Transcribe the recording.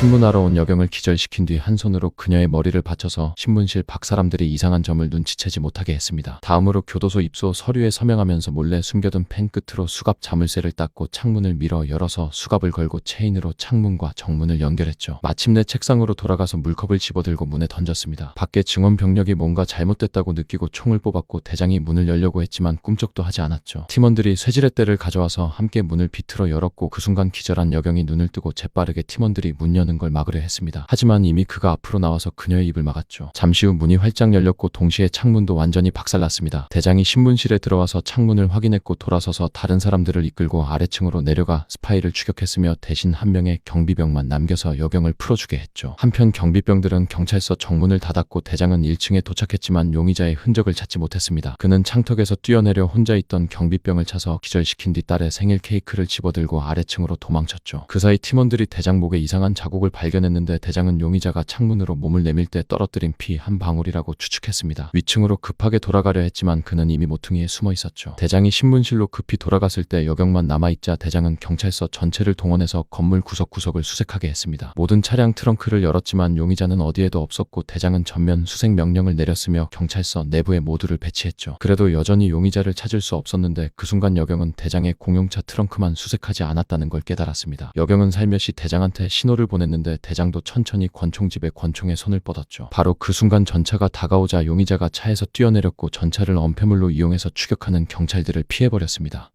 신문하러 온 여경을 기절시킨 뒤 한 손으로 그녀의 머리를 받쳐서 신문실 밖 사람들이 이상한 점을 눈치채지 못하게 했습니다. 다음으로 교도소 입소 서류에 서명하면서 몰래 숨겨둔 펜 끝으로 수갑 자물쇠를 닦고 창문을 밀어 열어서 수갑을 걸고 체인으로 창문과 정문을 연결했죠. 마침내 책상으로 돌아가서 물컵을 집어들고 문에 던졌습니다. 밖에 증원 병력이 뭔가 잘못됐다고 느끼고 총을 뽑았고 대장이 문을 열려고 했지만 꿈쩍도 하지 않았죠. 팀원들이 쇠지렛대를 가져와서 함께 문을 비틀어 열었고 그 순간 기절한 여경이 눈을 뜨고 재빠르게 팀원들이 문 여는 걸 막으려 했습니다. 하지만 이미 그가 앞으로 나와서 그녀의 입을 막았죠. 잠시 후 문이 활짝 열렸고 동시에 창문도 완전히 박살났습니다. 대장이 신문실에 들어와서 창문을 확인했고 돌아서서 다른 사람들을 이끌고 아래층으로 내려가 스파이를 추격했으며 대신 한 명의 경비병만 남겨서 여경을 풀어주게 했죠. 한편 경비병들은 경찰서 정문을 닫았고 대장은 1층에 도착했지만 용의자의 흔적을 찾지 못했습니다. 그는 창턱에서 뛰어내려 혼자 있던 경비병을 차서 기절시킨 뒤 딸의 생일 케이크를 집어들고 아래층으로 도망쳤죠. 그 사이 팀원들이 대장 목에 이상한 자국 을 발견했는데 대장은 용의자가 창문으로 몸을 내밀 때 떨어뜨린 피 한 방울이라고 추측했습니다. 위층으로 급하게 돌아가려 했지만 그는 이미 모퉁이에 숨어 있었죠. 대장이 신문실로 급히 돌아갔을 때 여경만 남아있자 대장은 경찰서 전체를 동원해서 건물 구석구석을 수색하게 했습니다. 모든 차량 트렁크를 열었지만 용의자는 어디에도 없었고 대장은 전면 수색 명령을 내렸으며 경찰서 내부에 모두를 배치했죠. 그래도 여전히 용의자를 찾을 수 없었는데 그 순간 여경은 대장의 공용차 트렁크만 수색하지 않았다는 걸 깨달았습니다. 여경은 살며시 대장한테 신호를 보 냈는데 대장도 천천히 권총집에 권총에 손을 뻗었죠. 바로 그 순간 전차가 다가오자 용의자가 차에서 뛰어내렸고 전차를 엄폐물로 이용해서 추격하는 경찰들을 피해버렸습니다.